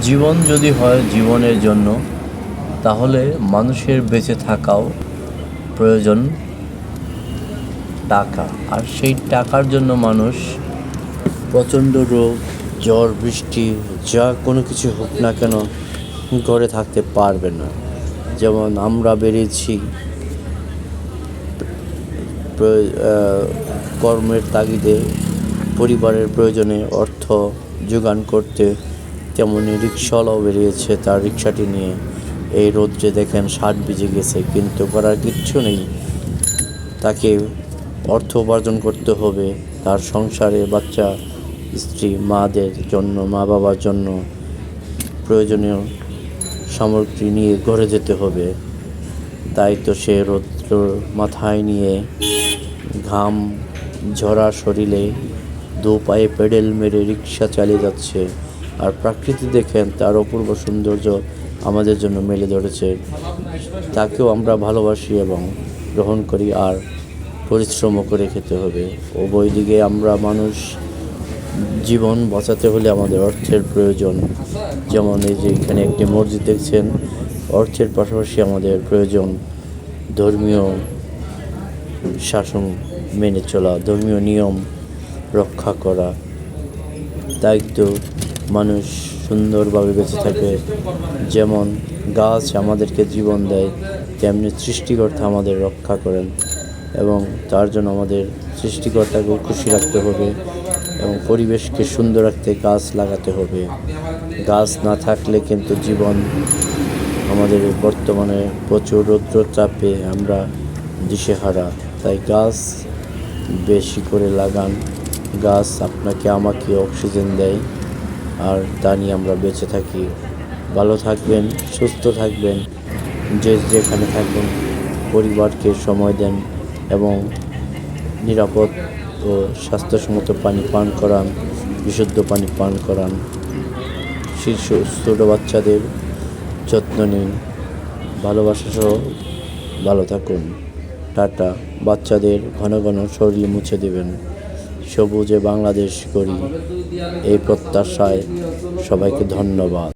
জীবন যদি হয় জীবনের জন্য, তাহলে মানুষের বেঁচে থাকাও প্রয়োজন টাকা। আর সেই টাকার জন্য মানুষ প্রচণ্ড রোগ ঝড় বৃষ্টি, যা কোনো কিছু হোক না কেন ঘরে থাকতে পারবে না। যেমন আমরা বেরিয়েছি কর্মের তাগিদে পরিবারের প্রয়োজনে অর্থ যোগান করতে তেমনি রিক্সাওয়ালাও বেরিয়েছে তার রিক্সাটি নিয়ে। এই রোদ্রে দেখেন ষাট বেজে গেছে, কিন্তু করার কিচ্ছু নেই। তাকে অর্থ উপার্জন করতে হবে তার সংসারে বাচ্চা, স্ত্রী, মাদের জন্য, মা বাবার জন্য প্রয়োজনীয় সামগ্রী নিয়ে ঘরে যেতে হবে। তাই তো সে রৌদ্র মাথায় নিয়ে ঘাম ঝরা শরীরে দু পায়ে পেডেল মেরে রিক্সা চালিয়ে যাচ্ছে। আর প্রাকৃতি দেখেন, তার অপূর্ব সৌন্দর্য আমাদের জন্য মেলে ধরেছে। তাকেও আমরা ভালোবাসি এবং গ্রহণ করি আর পরিশ্রমও করে খেতে হবে। উভয় দিকে আমরা মানুষ, জীবন বাঁচাতে হলে আমাদের অর্থের প্রয়োজন। যেমন এই যে এখানে একটি মসজিদ দেখছেন, অর্থের পাশাপাশি আমাদের প্রয়োজন ধর্মীয় শাসন মেনে চলা, ধর্মীয় নিয়ম রক্ষা করা তো মানুষ সুন্দরভাবে বেঁচে থাকে। যেমন গাছ আমাদেরকে জীবন দেয়, তেমনি সৃষ্টিকর্তা আমাদের রক্ষা করেন এবং তার জন্য আমাদের সৃষ্টিকর্তাকেও খুশি রাখতে হবে এবং পরিবেশকে সুন্দর রাখতে গাছ লাগাতে হবে। গাছ না থাকলে কিন্তু জীবন আমাদের বর্তমানে প্রচুর রৌদ্র চাপে আমরা দিশেহারা। তাই গাছ বেশি করে লাগান। গাছ আপনাকে, আমাকে অক্সিজেন দেয়। আর তা নিয়ে আমরা বেঁচে থাকি। ভালো থাকবেন, সুস্থ থাকবেন, যে যেখানে থাকবেন, পরিবারকে সময় দেন এবং নিরাপদ ও স্বাস্থ্যসম্মত পানি পান করান, বিশুদ্ধ পানি পান করান। শিশু ছোটো বাচ্চাদের যত্ন নিন। ভালোবাসা সহ ভালো থাকুন। টাটা। বাচ্চাদের ঘন ঘন শরীর মুছে দেবেন। সবুজে বাংলাদেশ করি। এই প্রত্যাশায় সবাইকে ধন্যবাদ।